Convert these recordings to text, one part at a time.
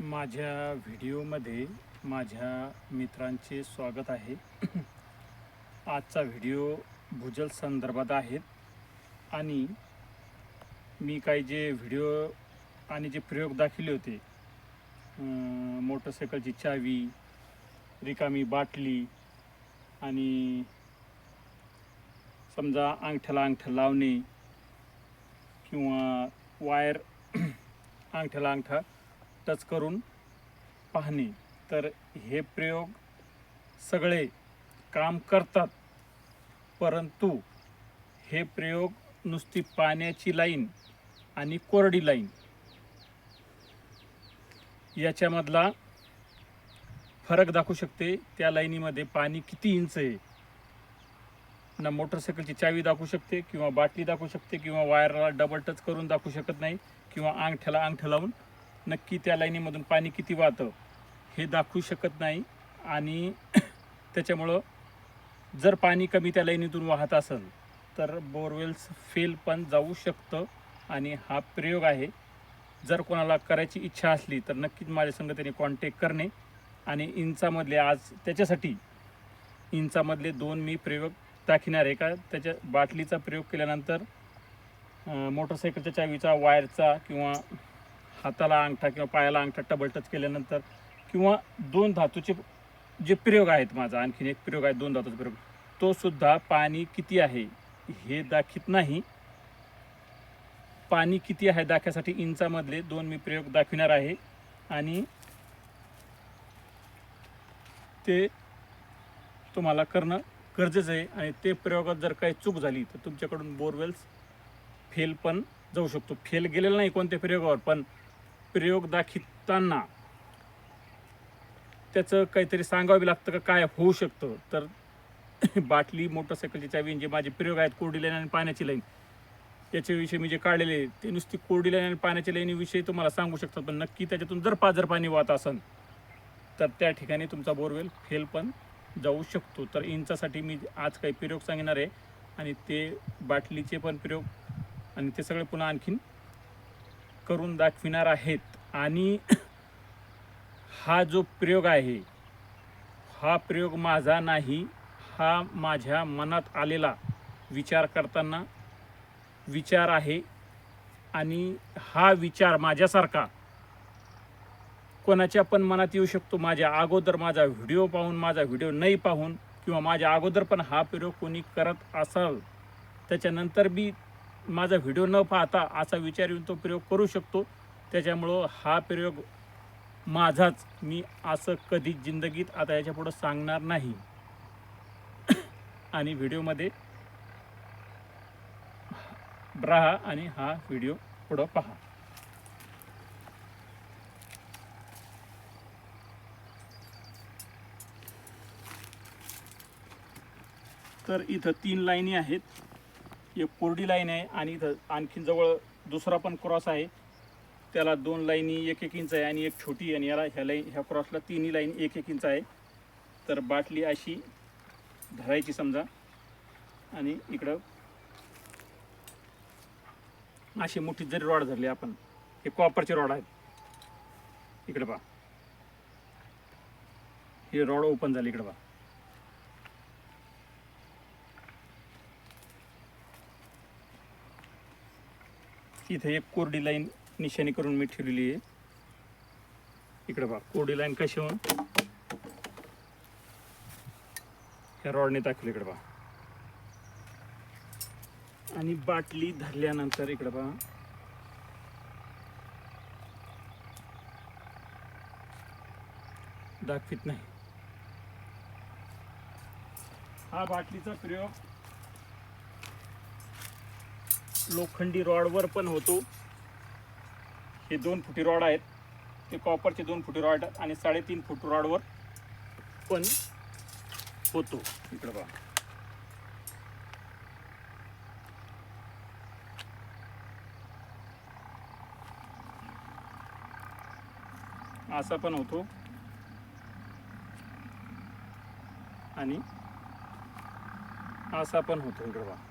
माझ्या व्हिडिओमध्ये माझ्या मित्रांचे स्वागत आहे. आजचा व्हिडिओ भूजल संदर्भात आहेत आणि मी काही जे व्हिडिओ आणि जे प्रयोग दाखवले होते मोटरसायकलची चावी रिकामी बाटली आणि समजा अंगठ्याला अंगठा लावणे किंवा वायर अंगठ्याला अंगठा टच करून पाहणे. तर हे प्रयोग सगळे काम करतात. परंतु हे प्रयोग नुसती पाण्याची लाईन आणि कोरडी लाईन याच्यामधला फरक दाखवू शकते. त्या लाईनीमध्ये पाणी किती इंच आहे? ना मोटरसायकलची चावी दाखवू शकते किंवा बाटली दाखवू शकते किंवा वायरला डबल टच करून दाखवू शकत नाही किंवा अंगठ्याला अंगठं लावून नक्की त्या लाईनीमधून पाणी किती वाहतं हे दाखवू शकत नाही. आणि त्याच्यामुळं जर पाणी कमी त्या लाईनीतून वाहत असेल तर बोरवेल्स फेल पण जाऊ शकतं आणि हा प्रयोग आहे. जर कोणाला करायची इच्छा असली तर नक्कीच माझ्या संग त्याने कॉन्टॅक्ट करणे आणि इंचामधले आज त्याच्यासाठी इंचामधले दोन मी प्रयोग दाखिणार आहे. का? त्याच्या बाटलीचा प्रयोग केल्यानंतर मोटरसायकलच्या चावीचा वायरचा किंवा हाताला अंगठा किंवा पायाला अंगठा टबलटच केल्यानंतर किंवा दोन धातूचे जे प्रयोग आहेत माझा आणखीन एक प्रयोग आहे दोन धातूचा प्रयोग. तो सुद्धा पाणी किती आहे हे दाखीत नाही. पाणी किती आहे दाखवण्यासाठी इंचामधले दोन मी प्रयोग दाखविणार आहे. आणि ते तुम्हाला करणं गरजेचं आहे आणि ते प्रयोगात जर काही चूक झाली तर तुमच्याकडून बोरवेल्स फेल पण जाऊ शकतो. फेल गेलेला नाही कोणत्या प्रयोगावर पण प्रयोग दाखवताना त्याचं काहीतरी सांगावं लागतं का? काय होऊ शकतं? तर बाटली मोटरसायकलची चावी जे माझे प्रयोग आहेत कोरडी लाईन आणि पाण्याची लाईन याच्याविषयी मी जे काढलेले ते नुसती कोरडी लाईन आणि पाण्याच्या लाईनीविषयी तुम्हाला सांगू शकतात. पण नक्की त्याच्यातून जर पाजर पाणी वाहत असेल तर त्या ठिकाणी तुमचा बोरवेल फेल पण जाऊ शकतो. तर इंचासाठी मी आज काही प्रयोग सांगणार आहे. आणि ते बाटलीचे पण प्रयोग आणि ते सगळे पुन्हा आणखीन करून दाखविणार आहेत. आणि हा जो प्रयोग आहे हा प्रयोग माझा नाही हा माझ्या मनात आलेला विचार करताना विचार आहे. आणि हा विचार माझ्यासारखा कोणाच्या पण मनात येऊ शकतो. माझ्या अगोदर माझा व्हिडिओ पाहून माझा व्हिडिओ नाही पाहून किंवा माझ्या अगोदर पण हा प्रयोग कोणी करत असाल त्याच्यानंतर बी माझा व्हिडिओ न पाहता असा विचार येऊन तो प्रयोग करू शकतो. त्याच्यामुळं हा प्रयोग माझाच. मी असं कधी जिंदगीत आता याच्या पुढं सांगणार नाही. आणि व्हिडिओमध्ये राहा आणि हा व्हिडिओ पुढं पहा. तर इथं तीन लाईनी आहेत. एक कोरडी लाईन आहे आणि इथं आणखीन जवळ दुसरा पण क्रॉस आहे. त्याला दोन लाईनी एक एक इंच आहे आणि एक छोटी आणि याला ह्या लाईन ह्या क्रॉसला तिन्ही लाईन एक एक इंच आहे. तर बाटली अशी धरायची समजा. आणि इकडं अशी मोठी जरी रॉड धरली आपण हे कॉपरचे रॉड आहेत. इकडे पहा. हे रॉड ओपन झाली इकडे पहा. इथे एक कोरडी लाईन निशाणी करून मी ठेवलेली आहे. इकडे बघा कोरडी लाईन कशी होऊन? ह्या रॉडने दाखवली इकडे बघा. आणि बाटली धरल्यानंतर इकडे बघा. दाखवित नाही. हा बाटलीचा प्रयोग लोखंडी रॉडवर पण होतो. हे दोन फुटी रॉड आहेत. ते कॉपरचे दोन फुटी रॉड आणि साडेतीन फुट रॉडवर पण होतो. इकडं बघा. असा पण होतो. आणि असा पण होतो. इकडं बघा.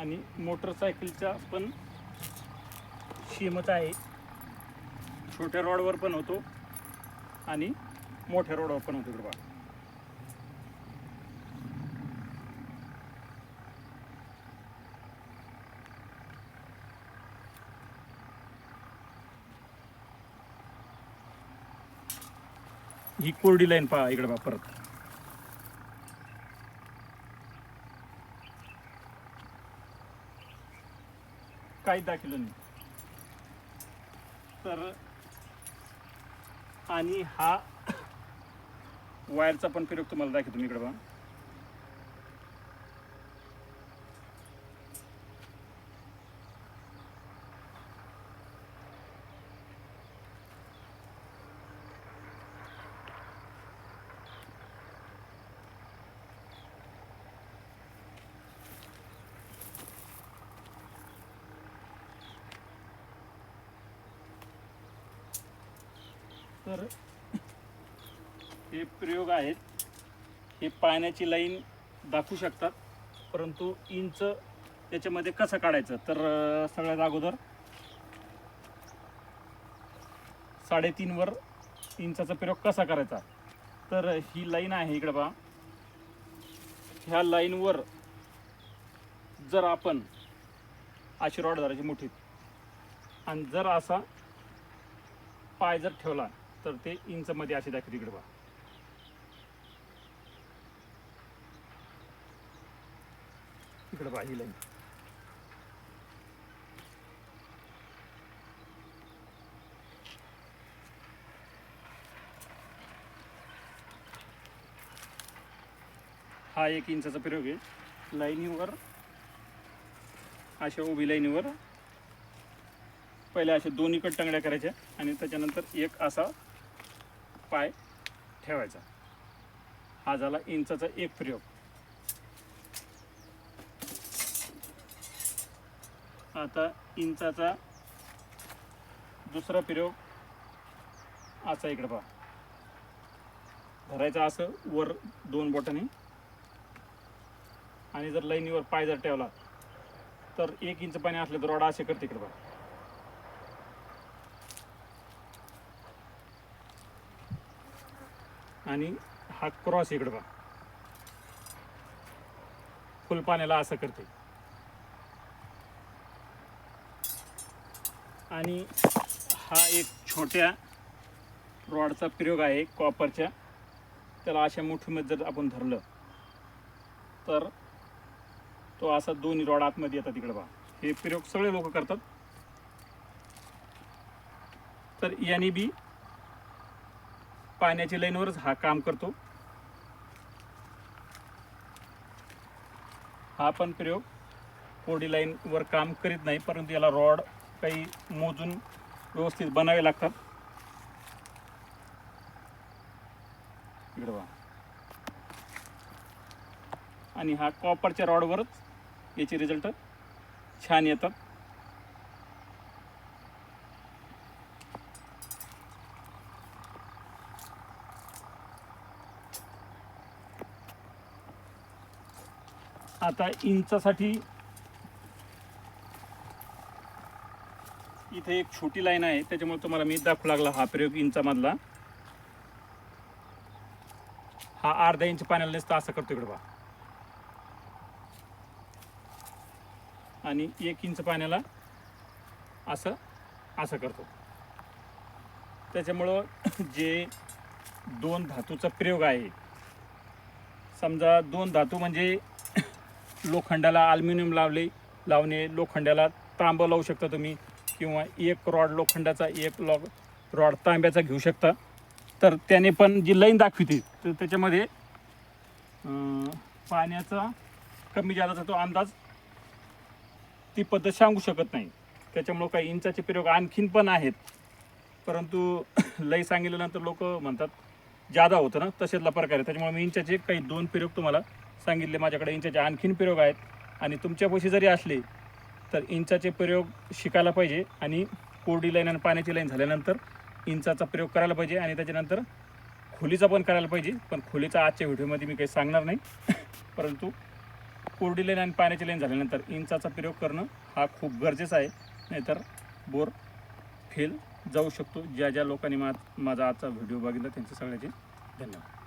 आणि मोटरसायकलचा पण सेमच आहे. छोट्या रोडवर पण होतो आणि मोठ्या रोडवर पण होतो कृपा. ही कोरडी लाईन पहा इकडे पहा परत. काहीच दाखिलं नाही. तर आणि हा वायरचा पण प्रयोग तुम्हाला दाखवतो मी इकडे बघा. तर हे प्रयोग आहेत. हे पाण्याची लाईन दाखवू शकतात. परंतु इंच त्याच्यामध्ये कसं काढायचं? तर सगळ्यात अगोदर साडेतीनवर इंचाचा प्रयोग कसा करायचा? तर ही लाईन आहे इकडे बा ह्या लाईनवर जर आपण अशी रॉड धरायची मुठीत आणि जर असा पाय जर ठेवला तर ते इंचमध्ये असे दाखवते इकडे पहा इकडे पहा ही लाईन. हा एक इंचाचा प्रयोग आहे. लाईनीवर अशा उभी लाईनीवर. पहिले अशा दोन्ही कट टांगड्या करायच्या आणि त्याच्यानंतर एक असा पाय ठेवायचा. हा झाला इंचाचा एक प्रयोग. आता इंचाचा दुसरा प्रयोग असा इकडे पहा. धरायचा असं वर दोन बोटाने. आणि जर लाईनीवर पाय जर ठेवला तर एक इंच पाणी असलं तर रॉड असे करते इकडे पहा. आणि हा क्रॉस इकडं बा फुलपाण्याला असं करते. आणि हा एक छोट्या रॉडचा प्रयोग आहे कॉपरच्या. त्याला अशा मुठीमध्ये जर आपण धरलं तर तो असा दोन्ही रॉड आतमध्ये येतात तिकडे बा हे प्रयोग सगळे लोक करतात. तर याने बी पाण्याच्या लाईनवरच हा काम करतो. हा पण प्रयोग कोडी लाईनवर काम करीत नाही परंतु याला रॉड काही मोजून व्यवस्थित बनावे लागतात. आणि हा कॉपरच्या रॉडवरच याचे रिझल्ट छान येतात. आता इंचासाठी इथे एक छोटी लाईन आहे त्याच्यामुळे तुम्हाला मी दाखवू लागला हा प्रयोग इंचामधला. हा अर्धा इंच पाण्याला नसतं असं करतो इकडे पहा. आणि एक इंच पाण्याला असं असं करतो. त्याच्यामुळं जे दोन धातूचा प्रयोग आहे समजा दोन धातू म्हणजे लोखंडाला अल्युमिनियम लावले. लावणे लोखंडाला तांबं लावू शकता तुम्ही. किंवा एक रॉड लोखंडाचा एक लॉ रॉड तांब्याचा घेऊ शकता. तर त्याने पण जी लाईन दाखविते तर त्याच्यामध्ये पाण्याचा कमी जादाचा तो अंदाज ती पद्धत सांगू शकत नाही. त्याच्यामुळं काही इंचाचे प्रयोग आणखीन पण आहेत. परंतु लई सांगितल्यानंतर लोक म्हणतात जादा होतं ना तसेच प्रकार आहे. त्याच्यामुळे मी इंचाचे काही दोन प्रयोग तुम्हाला सांगितले माझ्याकडे इंचाचे आणखीन प्रयोग आहेत आणि तुमच्यापाशी जरी असले तर इंचाचे प्रयोग शिकायला पाहिजे आणि कोरडी लाईन आणि पाण्याची लाईन झाल्यानंतर इंचाचा प्रयोग करायला पाहिजे आणि त्याच्यानंतर खोलीचा पण करायला पाहिजे. पण खोलीचा आजच्या व्हिडिओमध्ये मी काही सांगणार नाही. परंतु कोरडी लाईन आणि पाण्याची लाईन झाल्यानंतर इंचाचा प्रयोग करणं हा खूप गरजेचा आहे. नाहीतर बोर फेल जाऊ शकतो. ज्या ज्या लोकांनी मा माझा आजचा व्हिडिओ बघितला त्यांचे सगळ्याचे धन्यवाद.